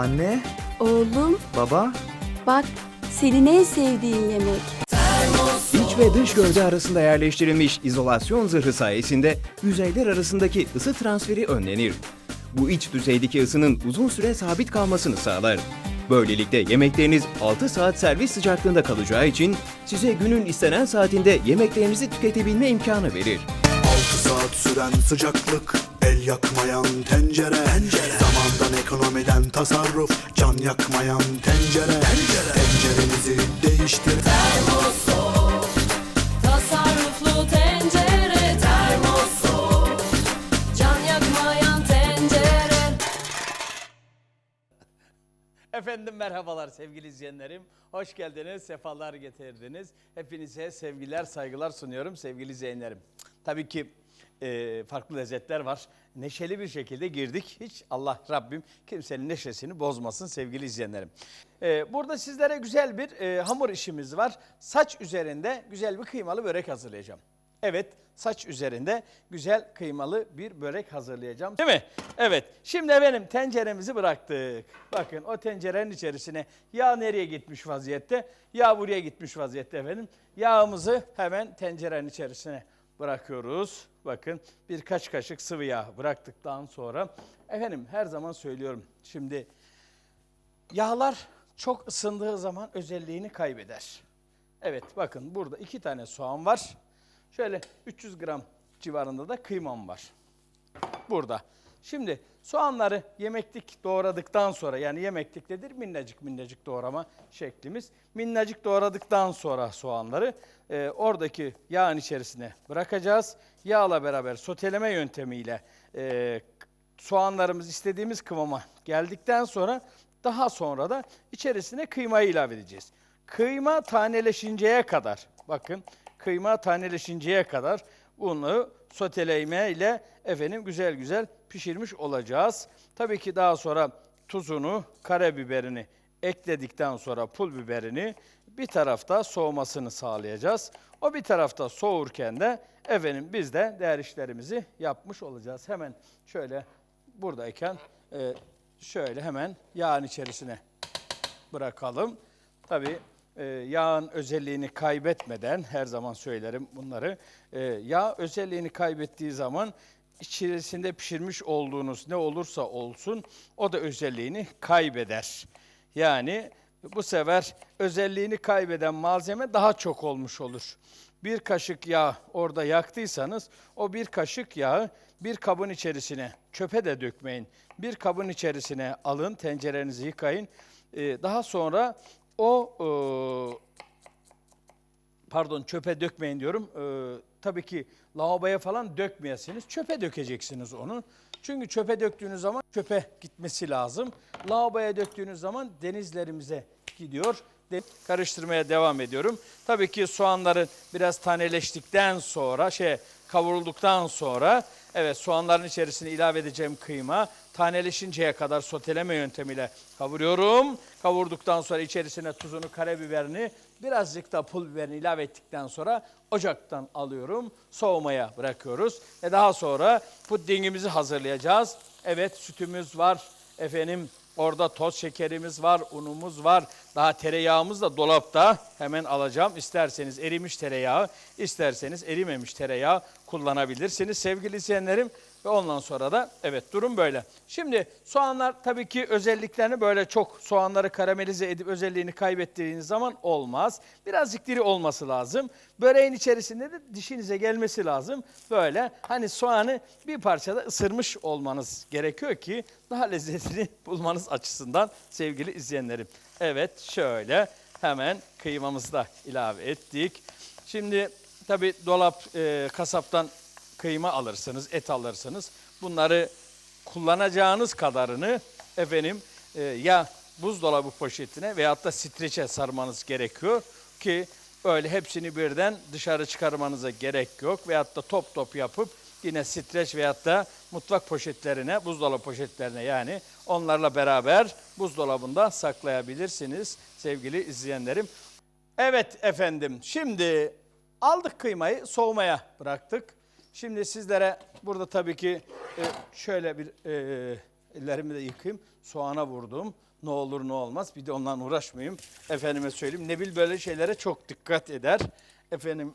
Anne, Oğlum baba, bak senin en sevdiğin yemek. İç ve dış gövde arasında yerleştirilmiş izolasyon zırhı sayesinde yüzeyler arasındaki ısı transferi önlenir. Bu iç düzeydeki ısının uzun süre sabit kalmasını sağlar. Böylelikle yemekleriniz 6 saat servis sıcaklığında kalacağı için size günün istenen saatinde yemeklerinizi tüketebilme imkanı verir. 6 saat süren sıcaklık El yakmayan tencere, tencere. Zamandan ekonomiden tasarruf Can yakmayan tencere, tencere. Tencerenizi değiştir Tasarruflu tencere termosu Can yakmayan tencere Efendim merhabalar sevgili izleyenlerim. Hoş geldiniz, sefalar getirdiniz. Hepinize sevgiler, saygılar sunuyorum sevgili izleyenlerim. Tabii ki e, farklı lezzetler var. Neşeli bir şekilde girdik. Hiç Allah Rabbim kimsenin neşesini bozmasın sevgili izleyenlerim. E, burada sizlere güzel bir e, hamur işimiz var. Saç üzerinde güzel bir kıymalı börek hazırlayacağım. Evet, saç üzerinde güzel kıymalı bir börek hazırlayacağım. Değil mi? Evet. Şimdi efendim tenceremizi bıraktık. Bakın o tencerenin içerisine yağ nereye gitmiş vaziyette? Yağ buraya gitmiş vaziyette efendim. Yağımızı hemen tencerenin içerisine bırakıyoruz. Bakın birkaç kaşık sıvı yağ bıraktıktan sonra efendim her zaman söylüyorum. Şimdi Yağlar çok ısındığı zaman özelliğini kaybeder. Evet bakın burada iki tane soğan var. Şöyle 300 gram civarında da kıymam var. Burada. Şimdi soğanları yemeklik doğradıktan sonra yani yemekliktedir minnacık minnacık doğrama şeklimiz. Minnacık doğradıktan sonra soğanları e, oradaki yağın içerisine bırakacağız. Yağla beraber soteleme yöntemiyle e, soğanlarımız istediğimiz kıvama geldikten sonra daha sonra da içerisine kıymayı ilave edeceğiz. Kıyma taneleşinceye kadar, bakın kıyma taneleşinceye kadar bunu soteleme ile efendim güzel güzel pişirmiş olacağız. Tabii ki daha sonra tuzunu, karabiberini ekledikten sonra pul biberini bir tarafta soğumasını sağlayacağız. O bir tarafta soğurken de efendim biz de değer işlerimizi yapmış olacağız. Hemen şöyle buradayken e, şöyle hemen yağın içerisine bırakalım. Tabii e, yağın özelliğini kaybetmeden her zaman söylerim bunları. E, yağ özelliğini kaybettiği zaman içerisinde pişirmiş olduğunuz ne olursa olsun o da özelliğini kaybeder. Yani bu sefer özelliğini kaybeden malzeme daha çok olmuş olur. Bir kaşık yağ orada yaktıysanız o bir kaşık yağı bir kabın içerisine çöpe de dökmeyin. Bir kabın içerisine alın, tencerenizi yıkayın. Ee, daha sonra o e, pardon çöpe dökmeyin diyorum. Ee, tabii ki lavaboya falan dökmeyesiniz. Çöpe dökeceksiniz onu. Çünkü çöpe döktüğünüz zaman çöpe gitmesi lazım. Lavaboya döktüğünüz zaman denizlerimize gidiyor. De- Karıştırmaya devam ediyorum. Tabii ki soğanların biraz taneleştikten sonra şey kavrulduktan sonra evet soğanların içerisine ilave edeceğim kıyma taneleşinceye kadar soteleme yöntemiyle kavuruyorum. Kavurduktan sonra içerisine tuzunu, karabiberini, birazcık da pul biberini ilave ettikten sonra ocaktan alıyorum. Soğumaya bırakıyoruz. Ve daha sonra pudingimizi hazırlayacağız. Evet sütümüz var. Efendim orada toz şekerimiz var, unumuz var. Daha tereyağımız da dolapta. Hemen alacağım. İsterseniz erimiş tereyağı, isterseniz erimemiş tereyağı kullanabilirsiniz sevgili izleyenlerim. Ve ondan sonra da evet durum böyle. Şimdi soğanlar tabii ki özelliklerini böyle çok soğanları karamelize edip özelliğini kaybettiğiniz zaman olmaz. Birazcık diri olması lazım. Böreğin içerisinde de dişinize gelmesi lazım. Böyle hani soğanı bir parçada ısırmış olmanız gerekiyor ki daha lezzetini bulmanız açısından sevgili izleyenlerim. Evet şöyle hemen kıymamızı da ilave ettik. Şimdi tabii dolap e, kasaptan kıyma alırsınız, et alırsınız. Bunları kullanacağınız kadarını efendim e, ya buzdolabı poşetine veyahut da streçe sarmanız gerekiyor ki öyle hepsini birden dışarı çıkarmanıza gerek yok. Veyahut da top top yapıp yine streç veyahut da mutfak poşetlerine, buzdolabı poşetlerine yani onlarla beraber buzdolabında saklayabilirsiniz sevgili izleyenlerim. Evet efendim şimdi aldık kıymayı soğumaya bıraktık. Şimdi sizlere burada tabii ki e, şöyle bir e, ellerimi de yıkayayım. Soğana vurdum. Ne olur ne olmaz. Bir de ondan uğraşmayayım. Efendime söyleyeyim. Nebil böyle şeylere çok dikkat eder. Efendim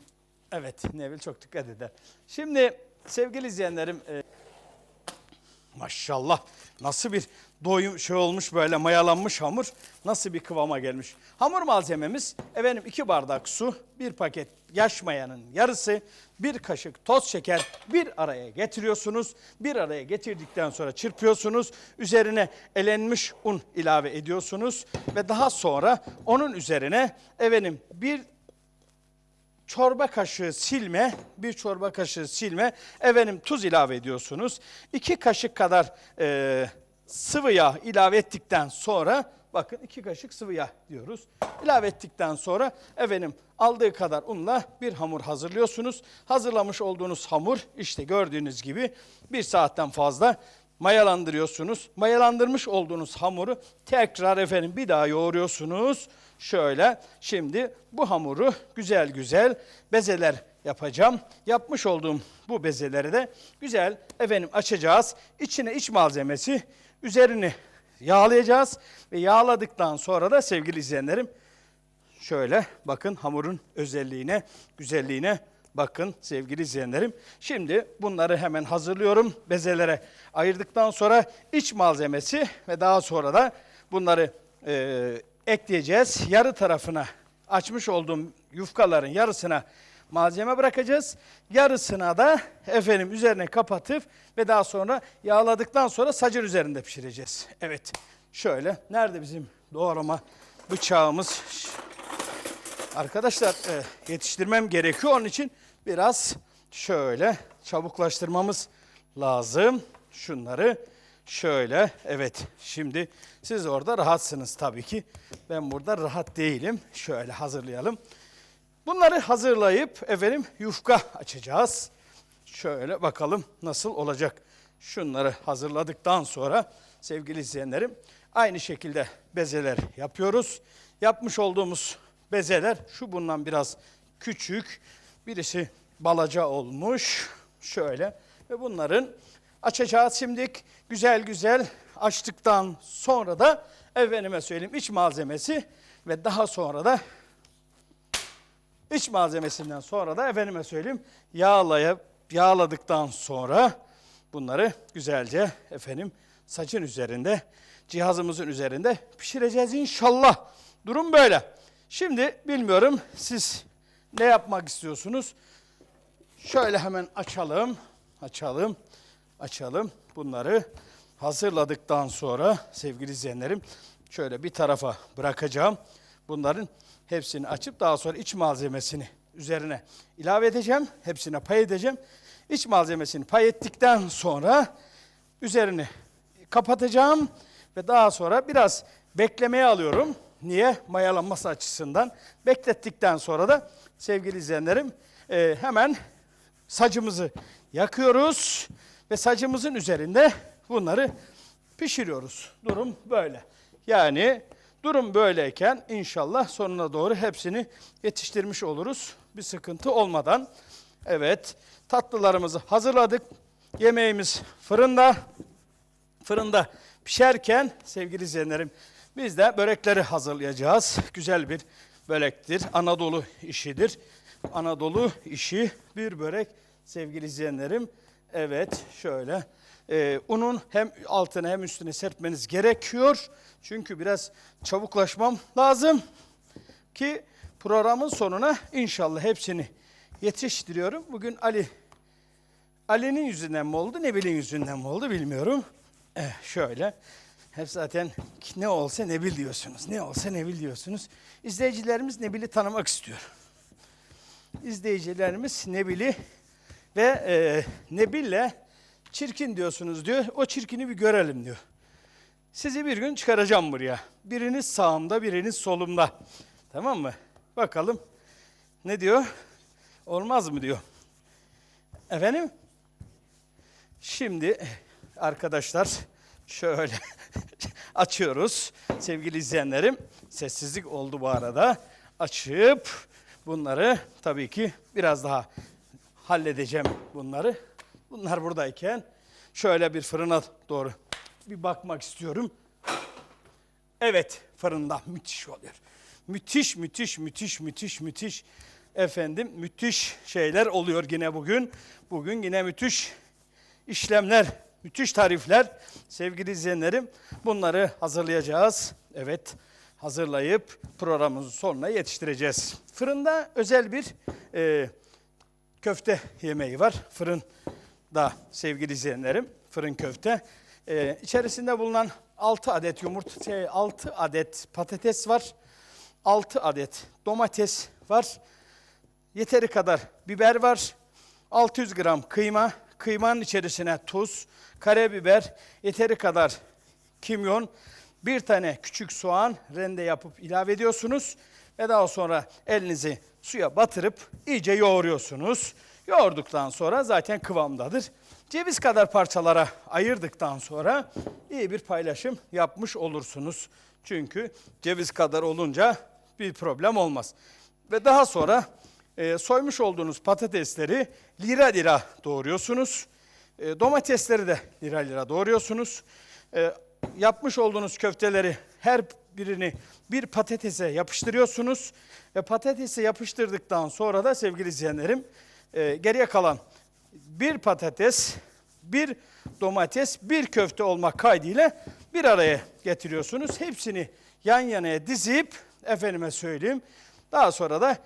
evet Nebil çok dikkat eder. Şimdi sevgili izleyenlerim e, Maşallah nasıl bir doyum şey olmuş böyle mayalanmış hamur nasıl bir kıvama gelmiş. Hamur malzememiz efendim iki bardak su, bir paket yaş mayanın yarısı, bir kaşık toz şeker bir araya getiriyorsunuz. Bir araya getirdikten sonra çırpıyorsunuz. Üzerine elenmiş un ilave ediyorsunuz ve daha sonra onun üzerine efendim bir çorba kaşığı silme, bir çorba kaşığı silme, efendim tuz ilave ediyorsunuz. İki kaşık kadar e, sıvı yağ ilave ettikten sonra, bakın iki kaşık sıvı yağ diyoruz. İlave ettikten sonra efendim aldığı kadar unla bir hamur hazırlıyorsunuz. Hazırlamış olduğunuz hamur işte gördüğünüz gibi bir saatten fazla mayalandırıyorsunuz. Mayalandırmış olduğunuz hamuru tekrar efendim bir daha yoğuruyorsunuz. Şöyle şimdi bu hamuru güzel güzel bezeler yapacağım. Yapmış olduğum bu bezeleri de güzel efendim açacağız. İçine iç malzemesi üzerini yağlayacağız ve yağladıktan sonra da sevgili izleyenlerim Şöyle bakın hamurun özelliğine, güzelliğine bakın sevgili izleyenlerim. Şimdi bunları hemen hazırlıyorum. Bezelere ayırdıktan sonra iç malzemesi ve daha sonra da bunları e, ekleyeceğiz. Yarı tarafına açmış olduğum yufkaların yarısına malzeme bırakacağız. Yarısına da efendim üzerine kapatıp ve daha sonra yağladıktan sonra sacır üzerinde pişireceğiz. Evet şöyle nerede bizim doğrama bıçağımız? Arkadaşlar e, yetiştirmem gerekiyor onun için biraz şöyle çabuklaştırmamız lazım. Şunları şöyle evet şimdi siz orada rahatsınız tabii ki. Ben burada rahat değilim. Şöyle hazırlayalım. Bunları hazırlayıp efendim yufka açacağız. Şöyle bakalım nasıl olacak. Şunları hazırladıktan sonra sevgili izleyenlerim aynı şekilde bezeler yapıyoruz. Yapmış olduğumuz bezeler şu bundan biraz küçük. Birisi balaca olmuş. Şöyle ve bunların açacağız şimdilik güzel güzel açtıktan sonra da efendime söyleyeyim iç malzemesi ve daha sonra da İç malzemesinden sonra da efendime söyleyeyim yağlayıp yağladıktan sonra bunları güzelce efendim saçın üzerinde cihazımızın üzerinde pişireceğiz inşallah. Durum böyle. Şimdi bilmiyorum siz ne yapmak istiyorsunuz? Şöyle hemen açalım. Açalım. Açalım. Bunları hazırladıktan sonra sevgili izleyenlerim şöyle bir tarafa bırakacağım. Bunların hepsini açıp daha sonra iç malzemesini üzerine ilave edeceğim. Hepsine pay edeceğim. İç malzemesini pay ettikten sonra üzerini kapatacağım ve daha sonra biraz beklemeye alıyorum. Niye? Mayalanması açısından. Beklettikten sonra da sevgili izleyenlerim e, hemen sacımızı yakıyoruz ve sacımızın üzerinde bunları pişiriyoruz. Durum böyle. Yani durum böyleyken inşallah sonuna doğru hepsini yetiştirmiş oluruz. Bir sıkıntı olmadan. Evet tatlılarımızı hazırladık. Yemeğimiz fırında. Fırında pişerken sevgili izleyenlerim biz de börekleri hazırlayacağız. Güzel bir börektir. Anadolu işidir. Anadolu işi bir börek sevgili izleyenlerim. Evet şöyle e, unun hem altına hem üstüne serpmeniz gerekiyor. Çünkü biraz çabuklaşmam lazım ki programın sonuna inşallah hepsini yetiştiriyorum. Bugün Ali Ali'nin yüzünden mi oldu, Nebil'in yüzünden mi oldu bilmiyorum. Eh, şöyle. Hep zaten ne olsa Nebil diyorsunuz. Ne olsa Nebil diyorsunuz. İzleyicilerimiz Nebil'i tanımak istiyor. İzleyicilerimiz Nebil'i ve e, Nebil'le çirkin diyorsunuz diyor. O çirkini bir görelim diyor. Sizi bir gün çıkaracağım buraya. Biriniz sağımda, biriniz solumda. Tamam mı? Bakalım ne diyor? Olmaz mı diyor. Efendim? Şimdi arkadaşlar şöyle açıyoruz sevgili izleyenlerim. Sessizlik oldu bu arada. Açıp bunları tabii ki biraz daha halledeceğim bunları. Bunlar buradayken şöyle bir fırına doğru bir bakmak istiyorum. Evet fırında müthiş oluyor. Müthiş müthiş müthiş müthiş müthiş efendim müthiş şeyler oluyor yine bugün. Bugün yine müthiş işlemler, müthiş tarifler sevgili izleyenlerim. Bunları hazırlayacağız. Evet hazırlayıp programımızın sonuna yetiştireceğiz. Fırında özel bir e, köfte yemeği var. Fırında sevgili izleyenlerim fırın köfte. Ee, içerisinde bulunan 6 adet yumurta, şey, 6 adet patates var. 6 adet domates var. Yeteri kadar biber var. 600 gram kıyma. Kıymanın içerisine tuz, karabiber, yeteri kadar kimyon, bir tane küçük soğan rende yapıp ilave ediyorsunuz. Ve daha sonra elinizi suya batırıp iyice yoğuruyorsunuz. Yoğurduktan sonra zaten kıvamdadır. Ceviz kadar parçalara ayırdıktan sonra iyi bir paylaşım yapmış olursunuz. Çünkü ceviz kadar olunca bir problem olmaz. Ve daha sonra e, soymuş olduğunuz patatesleri lira lira doğruyorsunuz. E, domatesleri de lira lira doğruyorsunuz. E, yapmış olduğunuz köfteleri her birini bir patatese yapıştırıyorsunuz. Ve patatese yapıştırdıktan sonra da sevgili izleyenlerim e, geriye kalan bir patates, bir domates, bir köfte olmak kaydıyla bir araya getiriyorsunuz. Hepsini yan yana dizip efendime söyleyeyim. Daha sonra da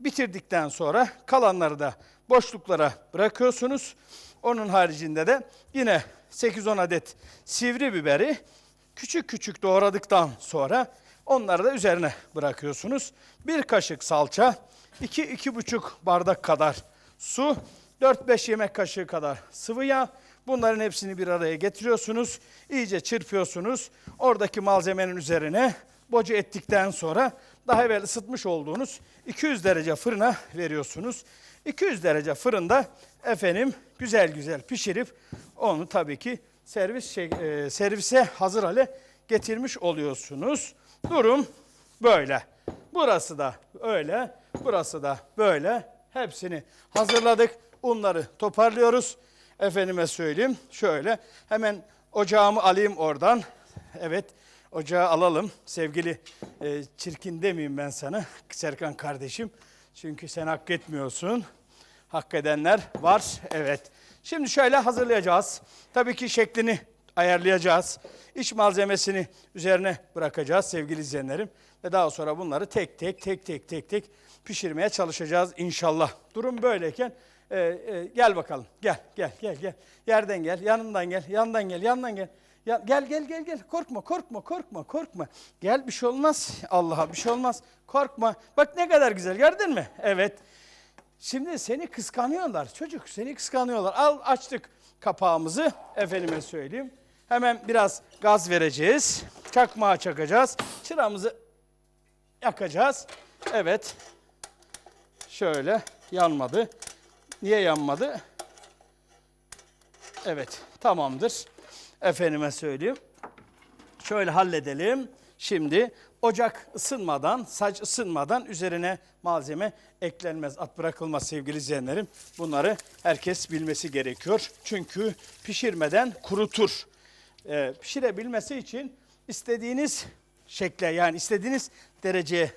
bitirdikten sonra kalanları da boşluklara bırakıyorsunuz. Onun haricinde de yine 8-10 adet sivri biberi küçük küçük doğradıktan sonra onları da üzerine bırakıyorsunuz. Bir kaşık salça, 2-2,5 bardak kadar su, 4-5 yemek kaşığı kadar sıvı yağ. Bunların hepsini bir araya getiriyorsunuz. İyice çırpıyorsunuz. Oradaki malzemenin üzerine boca ettikten sonra daha evvel ısıtmış olduğunuz 200 derece fırına veriyorsunuz. 200 derece fırında efendim güzel güzel pişirip onu tabii ki servis şey, e, servise hazır hale getirmiş oluyorsunuz. Durum böyle. Burası da öyle, burası da böyle. Hepsini hazırladık. Unları toparlıyoruz. Efendime söyleyeyim şöyle hemen ocağımı alayım oradan. Evet ocağı alalım. Sevgili e, çirkin demeyeyim ben sana Serkan kardeşim. Çünkü sen hak etmiyorsun. Hak edenler var. Evet. Şimdi şöyle hazırlayacağız. Tabii ki şeklini ayarlayacağız. İç malzemesini üzerine bırakacağız sevgili izleyenlerim. Ve daha sonra bunları tek tek tek tek tek tek pişirmeye çalışacağız inşallah. Durum böyleyken e, e, gel bakalım. Gel gel gel gel. Yerden gel, yanından gel, yandan gel, yandan gel. Ya, gel gel gel gel. Korkma korkma korkma korkma. Gel bir şey olmaz. Allah'a bir şey olmaz. Korkma. Bak ne kadar güzel gördün mü? Evet. Şimdi seni kıskanıyorlar çocuk seni kıskanıyorlar. Al açtık kapağımızı efendime söyleyeyim. Hemen biraz gaz vereceğiz. Çakmağa çakacağız. Çıramızı yakacağız. Evet. Şöyle yanmadı. Niye yanmadı? Evet tamamdır. Efendime söyleyeyim. Şöyle halledelim. Şimdi ocak ısınmadan, saç ısınmadan üzerine malzeme eklenmez, at bırakılmaz sevgili izleyenlerim. Bunları herkes bilmesi gerekiyor. Çünkü pişirmeden kurutur. Ee, pişirebilmesi için istediğiniz şekle yani istediğiniz dereceye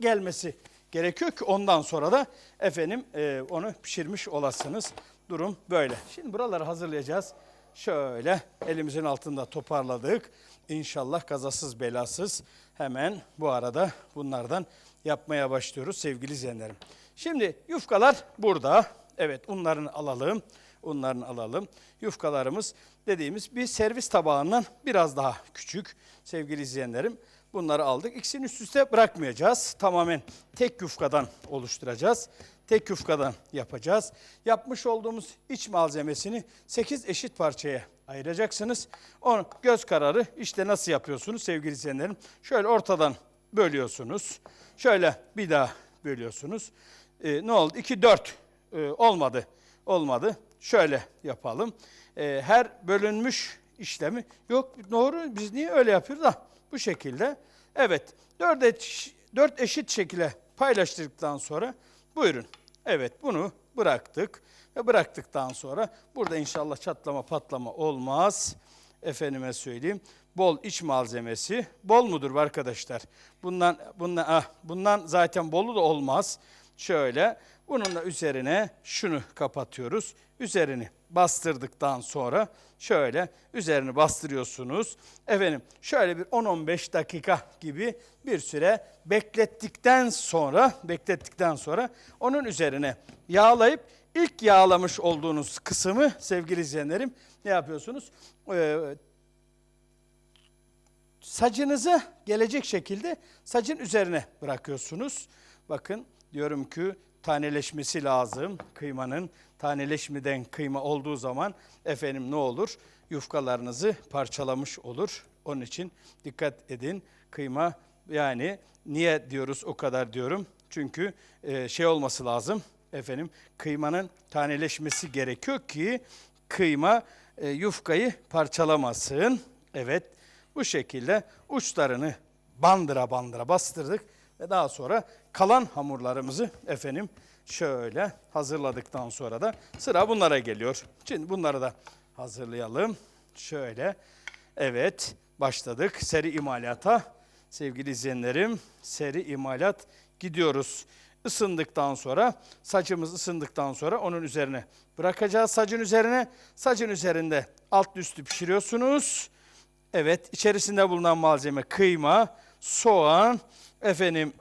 gelmesi gerekiyor ki ondan sonra da efendim e, onu pişirmiş olasınız. Durum böyle. Şimdi buraları hazırlayacağız. Şöyle elimizin altında toparladık. İnşallah kazasız belasız hemen bu arada bunlardan yapmaya başlıyoruz sevgili izleyenlerim. Şimdi yufkalar burada. Evet unlarını alalım. Unlarını alalım. Yufkalarımız dediğimiz bir servis tabağından biraz daha küçük sevgili izleyenlerim. Bunları aldık. İkisini üst üste bırakmayacağız. Tamamen tek yufkadan oluşturacağız. Tek yufkadan yapacağız. Yapmış olduğumuz iç malzemesini 8 eşit parçaya ayıracaksınız. Onu göz kararı işte nasıl yapıyorsunuz sevgili izleyenlerim. Şöyle ortadan bölüyorsunuz. Şöyle bir daha bölüyorsunuz. Ee, ne oldu? 2 4 ee, olmadı. Olmadı. Şöyle yapalım. Ee, her bölünmüş işlemi yok doğru biz niye öyle yapıyoruz? Ah, bu şekilde. Evet. Dört, eş, dört eşit şekilde paylaştırdıktan sonra buyurun. Evet bunu bıraktık ve bıraktıktan sonra burada inşallah çatlama patlama olmaz. efendime söyleyeyim bol iç malzemesi. Bol mudur arkadaşlar? Bundan bundan ah, bundan zaten bolu da olmaz. Şöyle bunun da üzerine şunu kapatıyoruz. Üzerini bastırdıktan sonra şöyle üzerini bastırıyorsunuz. Efendim şöyle bir 10-15 dakika gibi bir süre beklettikten sonra beklettikten sonra onun üzerine yağlayıp ilk yağlamış olduğunuz kısmı sevgili izleyenlerim ne yapıyorsunuz? Ee, sacınızı gelecek şekilde sacın üzerine bırakıyorsunuz. Bakın diyorum ki taneleşmesi lazım kıymanın. Taneleşmeden kıyma olduğu zaman efendim ne olur? Yufkalarınızı parçalamış olur. Onun için dikkat edin. Kıyma yani niye diyoruz o kadar diyorum? Çünkü e, şey olması lazım. Efendim kıymanın taneleşmesi gerekiyor ki kıyma e, yufkayı parçalamasın. Evet bu şekilde uçlarını bandıra bandıra bastırdık ve daha sonra kalan hamurlarımızı efendim şöyle hazırladıktan sonra da sıra bunlara geliyor. Şimdi bunları da hazırlayalım. Şöyle evet başladık seri imalata. Sevgili izleyenlerim seri imalat gidiyoruz. Isındıktan sonra saçımız ısındıktan sonra onun üzerine bırakacağız sacın üzerine. Sacın üzerinde alt üstü pişiriyorsunuz. Evet, içerisinde bulunan malzeme kıyma, soğan, efendim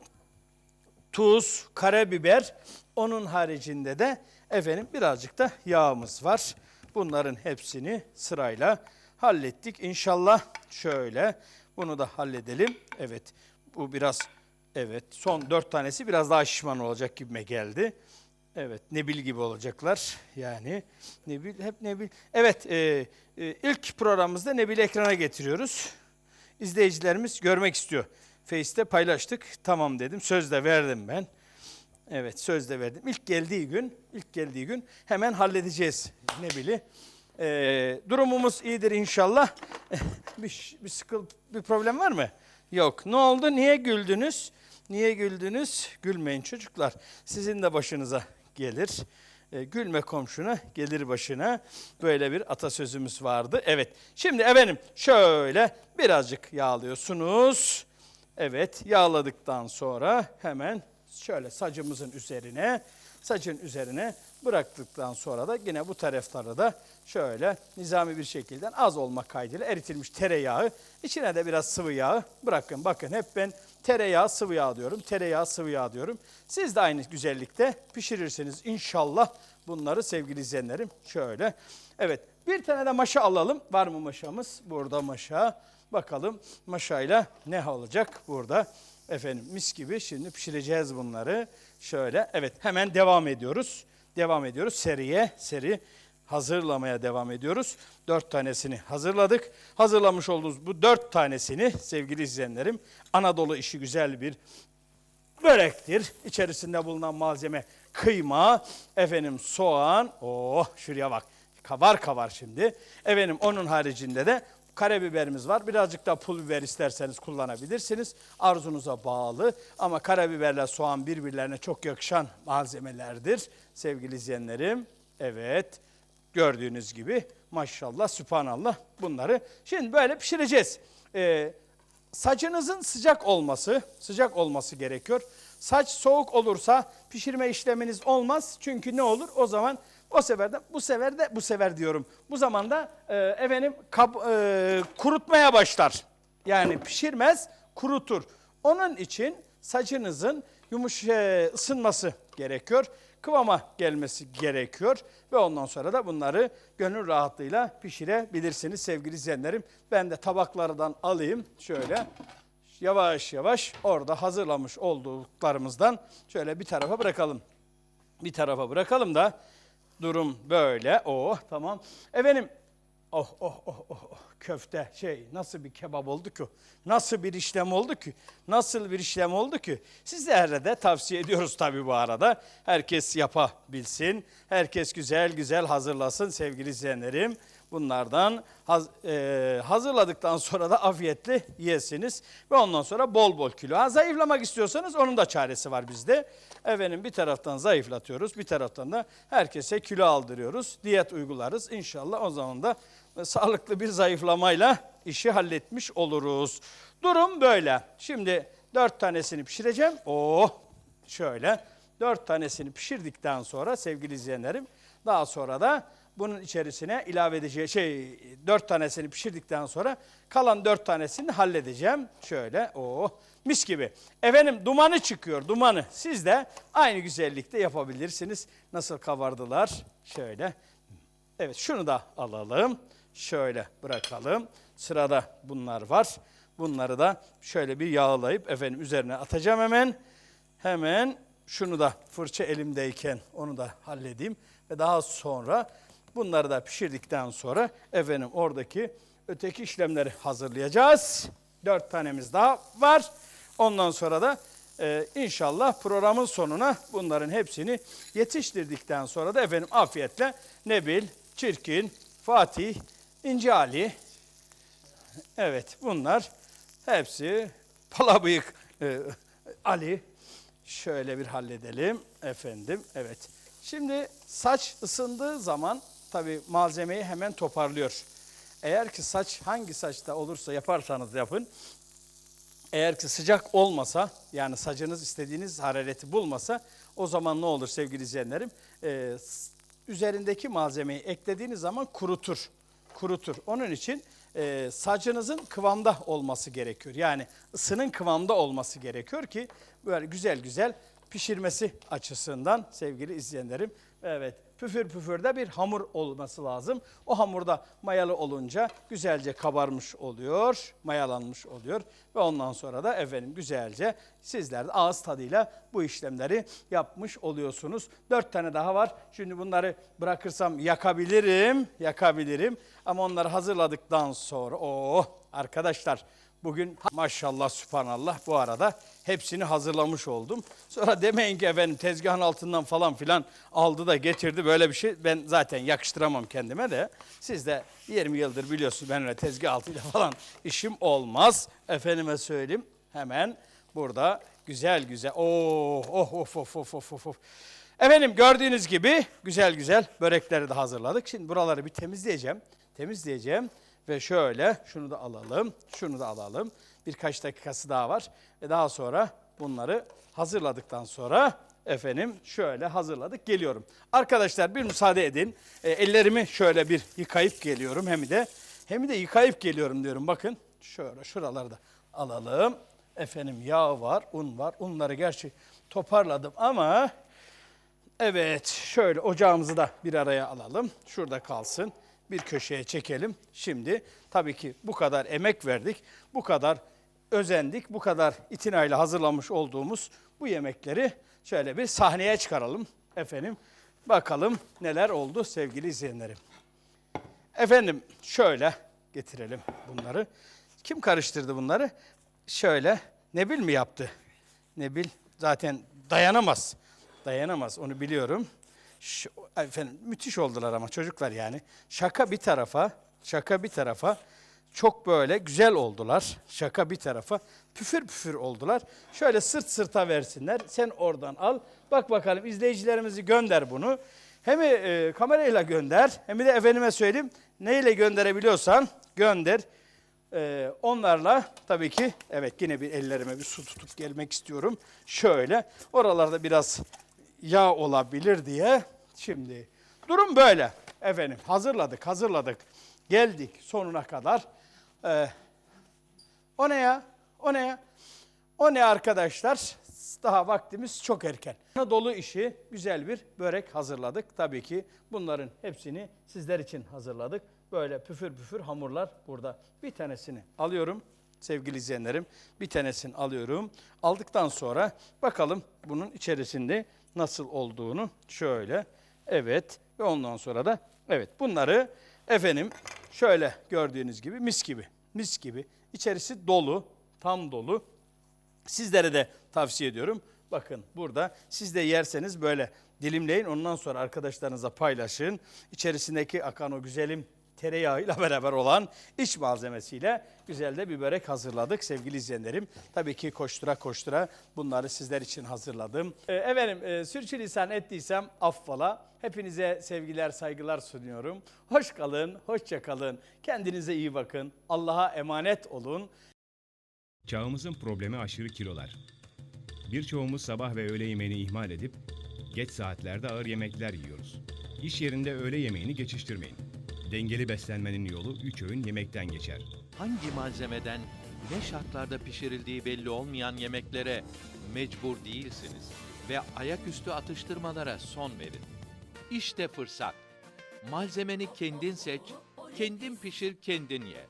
tuz, karabiber. Onun haricinde de efendim birazcık da yağımız var. Bunların hepsini sırayla hallettik. İnşallah şöyle bunu da halledelim. Evet, bu biraz evet son dört tanesi biraz daha şişman olacak gibime geldi. Evet, Nebil gibi olacaklar. Yani Nebil, hep Nebil. Evet, e, e, ilk programımızda Nebil'i ekrana getiriyoruz. İzleyicilerimiz görmek istiyor. Face'te paylaştık. Tamam dedim, söz de verdim ben. Evet, söz de verdim. İlk geldiği gün, ilk geldiği gün hemen halledeceğiz Nebil'i. E, durumumuz iyidir inşallah. bir, bir sıkıntı, bir problem var mı? Yok. Ne oldu? Niye güldünüz? Niye güldünüz? Gülmeyin çocuklar. Sizin de başınıza gelir. E, gülme komşuna gelir başına. Böyle bir atasözümüz vardı. Evet. Şimdi efendim şöyle birazcık yağlıyorsunuz. Evet yağladıktan sonra hemen şöyle sacımızın üzerine sacın üzerine bıraktıktan sonra da yine bu tarafları da şöyle nizami bir şekilde az olmak kaydıyla eritilmiş tereyağı içine de biraz sıvı yağ bırakın. Bakın hep ben tereyağı sıvı yağ diyorum. Tereyağı sıvı yağ diyorum. Siz de aynı güzellikte pişirirsiniz inşallah bunları sevgili izleyenlerim. Şöyle evet bir tane de maşa alalım. Var mı maşamız? Burada maşa. Bakalım maşayla ne olacak burada. Efendim mis gibi şimdi pişireceğiz bunları. Şöyle evet hemen devam ediyoruz. Devam ediyoruz seriye seri hazırlamaya devam ediyoruz. Dört tanesini hazırladık. Hazırlamış olduğumuz bu dört tanesini sevgili izleyenlerim Anadolu işi güzel bir börektir. İçerisinde bulunan malzeme kıyma, efendim soğan, oh şuraya bak kavar kavar şimdi. Efendim onun haricinde de karabiberimiz var. Birazcık da pul biber isterseniz kullanabilirsiniz. Arzunuza bağlı ama karabiberle soğan birbirlerine çok yakışan malzemelerdir sevgili izleyenlerim. Evet gördüğünüz gibi maşallah sübhanallah bunları şimdi böyle pişireceğiz. Ee, saçınızın sıcak olması, sıcak olması gerekiyor. Saç soğuk olursa pişirme işleminiz olmaz. Çünkü ne olur? O zaman o sefer de bu sefer de bu sefer diyorum. Bu zamanda e, efendim kab- e, kurutmaya başlar. Yani pişirmez, kurutur. Onun için saçınızın yumuş e, ısınması gerekiyor. Kıvama gelmesi gerekiyor ve ondan sonra da bunları gönül rahatlığıyla pişirebilirsiniz sevgili izleyenlerim. Ben de tabaklardan alayım şöyle yavaş yavaş orada hazırlamış olduklarımızdan şöyle bir tarafa bırakalım. Bir tarafa bırakalım da durum böyle. Oh tamam. Efendim oh oh oh oh oh. köfte şey nasıl bir kebap oldu ki? Nasıl bir işlem oldu ki? Nasıl bir işlem oldu ki? Sizlere de tavsiye ediyoruz tabii bu arada. Herkes yapabilsin. Herkes güzel güzel hazırlasın sevgili izleyenlerim. Bunlardan haz- e, hazırladıktan sonra da afiyetle yiyesiniz. Ve ondan sonra bol bol kilo. Ha, zayıflamak istiyorsanız onun da çaresi var bizde. Efendim bir taraftan zayıflatıyoruz, bir taraftan da herkese kilo aldırıyoruz. Diyet uygularız. İnşallah o zaman da e, sağlıklı bir zayıflamayla işi halletmiş oluruz. Durum böyle. Şimdi dört tanesini pişireceğim. Oh şöyle dört tanesini pişirdikten sonra sevgili izleyenlerim daha sonra da bunun içerisine ilave edeceği şey dört tanesini pişirdikten sonra kalan dört tanesini halledeceğim. Şöyle o mis gibi. Efendim dumanı çıkıyor dumanı. Siz de aynı güzellikte yapabilirsiniz. Nasıl kabardılar? Şöyle. Evet şunu da alalım. Şöyle bırakalım. Sırada bunlar var. Bunları da şöyle bir yağlayıp efendim üzerine atacağım hemen. Hemen şunu da fırça elimdeyken onu da halledeyim. Ve daha sonra bunları da pişirdikten sonra efendim oradaki öteki işlemleri hazırlayacağız. Dört tanemiz daha var. Ondan sonra da e, inşallah programın sonuna bunların hepsini yetiştirdikten sonra da efendim afiyetle Nebil, Çirkin, Fatih, İnci Ali, Evet bunlar hepsi palabıyık e, Ali. Şöyle bir halledelim efendim. Evet. Şimdi saç ısındığı zaman tabi malzemeyi hemen toparlıyor. Eğer ki saç hangi saçta olursa yaparsanız yapın. Eğer ki sıcak olmasa yani saçınız istediğiniz harareti bulmasa o zaman ne olur sevgili izleyenlerim? Ee, üzerindeki malzemeyi eklediğiniz zaman kurutur. Kurutur. Onun için e, sacınızın kıvamda olması gerekiyor. Yani ısının kıvamda olması gerekiyor ki böyle güzel güzel pişirmesi açısından sevgili izleyenlerim. Evet püfür püfürde bir hamur olması lazım. O hamurda mayalı olunca güzelce kabarmış oluyor, mayalanmış oluyor. Ve ondan sonra da efendim güzelce sizler de ağız tadıyla bu işlemleri yapmış oluyorsunuz. Dört tane daha var. Şimdi bunları bırakırsam yakabilirim, yakabilirim. Ama onları hazırladıktan sonra, oh arkadaşlar Bugün maşallah sübhanallah bu arada hepsini hazırlamış oldum. Sonra demeyin ki efendim tezgahın altından falan filan aldı da getirdi böyle bir şey. Ben zaten yakıştıramam kendime de. Siz de 20 yıldır biliyorsunuz ben öyle tezgah altıyla falan işim olmaz. Efendime söyleyeyim hemen burada güzel güzel. Oh oh of of of of. of. Efendim gördüğünüz gibi güzel güzel börekleri de hazırladık. Şimdi buraları bir temizleyeceğim. Temizleyeceğim. Ve şöyle şunu da alalım, şunu da alalım. Birkaç dakikası daha var. Ve daha sonra bunları hazırladıktan sonra efendim şöyle hazırladık geliyorum. Arkadaşlar bir müsaade edin. E, ellerimi şöyle bir yıkayıp geliyorum hem de. Hem de yıkayıp geliyorum diyorum bakın. Şöyle şuraları da alalım. Efendim yağ var, un var. Unları gerçi toparladım ama Evet, şöyle ocağımızı da bir araya alalım. Şurada kalsın. Bir köşeye çekelim. Şimdi tabii ki bu kadar emek verdik, bu kadar özendik, bu kadar itinayla hazırlamış olduğumuz bu yemekleri şöyle bir sahneye çıkaralım. Efendim, bakalım neler oldu sevgili izleyenlerim. Efendim, şöyle getirelim bunları. Kim karıştırdı bunları? Şöyle, Nebil mi yaptı? Nebil zaten dayanamaz. Dayanamaz onu biliyorum. Efendim müthiş oldular ama çocuklar yani. Şaka bir tarafa, şaka bir tarafa çok böyle güzel oldular. Şaka bir tarafa püfür püfür oldular. Şöyle sırt sırta versinler. Sen oradan al. Bak bakalım izleyicilerimizi gönder bunu. Hem e, kamerayla gönder hem de efendime söyleyeyim neyle gönderebiliyorsan gönder. Ee, onlarla tabii ki evet yine bir ellerime bir su tutup gelmek istiyorum. Şöyle oralarda biraz yağ olabilir diye. Şimdi durum böyle. Efendim hazırladık hazırladık. Geldik sonuna kadar. Ee, o ne ya? O ne ya? O ne arkadaşlar? Daha vaktimiz çok erken. Anadolu işi güzel bir börek hazırladık. Tabii ki bunların hepsini sizler için hazırladık. Böyle püfür püfür hamurlar burada. Bir tanesini alıyorum sevgili izleyenlerim. Bir tanesini alıyorum. Aldıktan sonra bakalım bunun içerisinde nasıl olduğunu şöyle. Evet ve ondan sonra da evet bunları efendim şöyle gördüğünüz gibi mis gibi mis gibi içerisi dolu tam dolu Sizlere de tavsiye ediyorum. Bakın burada siz de yerseniz böyle dilimleyin ondan sonra arkadaşlarınıza paylaşın. İçerisindeki akan o güzelim tereyağıyla beraber olan iç malzemesiyle güzel de bir börek hazırladık sevgili izleyenlerim. Tabii ki koştura koştura bunları sizler için hazırladım. Ee, efendim e, sürçülisan ettiysem affola. Hepinize sevgiler saygılar sunuyorum. Hoş kalın, hoşça kalın. Kendinize iyi bakın. Allah'a emanet olun. Çağımızın problemi aşırı kilolar. Birçoğumuz sabah ve öğle yemeğini ihmal edip geç saatlerde ağır yemekler yiyoruz. İş yerinde öğle yemeğini geçiştirmeyin. Dengeli beslenmenin yolu 3 öğün yemekten geçer. hangi malzemeden ne şartlarda pişirildiği belli olmayan yemeklere mecbur değilsiniz ve ayaküstü atıştırmalara son verin. İşte fırsat. Malzemeni kendin seç, kendin pişir, kendin ye.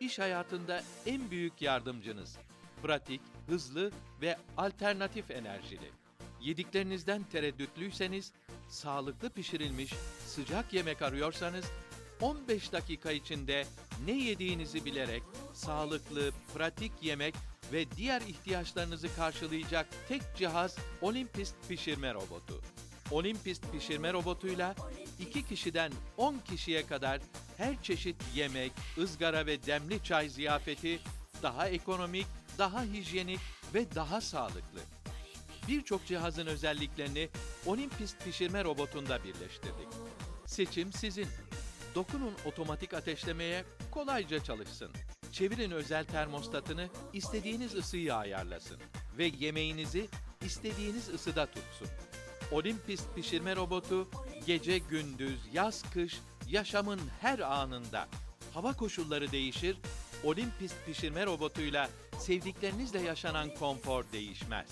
İş hayatında en büyük yardımcınız. Pratik, hızlı ve alternatif enerjili. Yediklerinizden tereddütlüyseniz, sağlıklı pişirilmiş sıcak yemek arıyorsanız 15 dakika içinde ne yediğinizi bilerek sağlıklı, pratik yemek ve diğer ihtiyaçlarınızı karşılayacak tek cihaz Olympist pişirme robotu. Olympist pişirme robotuyla 2 kişiden 10 kişiye kadar her çeşit yemek, ızgara ve demli çay ziyafeti daha ekonomik, daha hijyenik ve daha sağlıklı. Birçok cihazın özelliklerini Olympist pişirme robotunda birleştirdik. Seçim sizin. Dokunun otomatik ateşlemeye kolayca çalışsın. Çevirin özel termostatını istediğiniz ısıyı ayarlasın ve yemeğinizi istediğiniz ısıda tutsun. Olympist pişirme robotu gece gündüz, yaz kış, yaşamın her anında. Hava koşulları değişir, Olympist pişirme robotuyla sevdiklerinizle yaşanan konfor değişmez.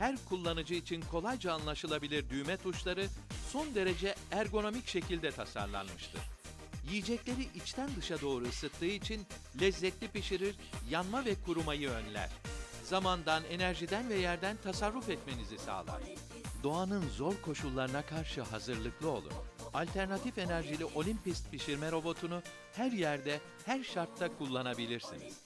Her kullanıcı için kolayca anlaşılabilir düğme tuşları son derece ergonomik şekilde tasarlanmıştır. Yiyecekleri içten dışa doğru ısıttığı için lezzetli pişirir, yanma ve kurumayı önler. Zamandan, enerjiden ve yerden tasarruf etmenizi sağlar. Doğanın zor koşullarına karşı hazırlıklı olun. Alternatif enerjili Olympist pişirme robotunu her yerde, her şartta kullanabilirsiniz.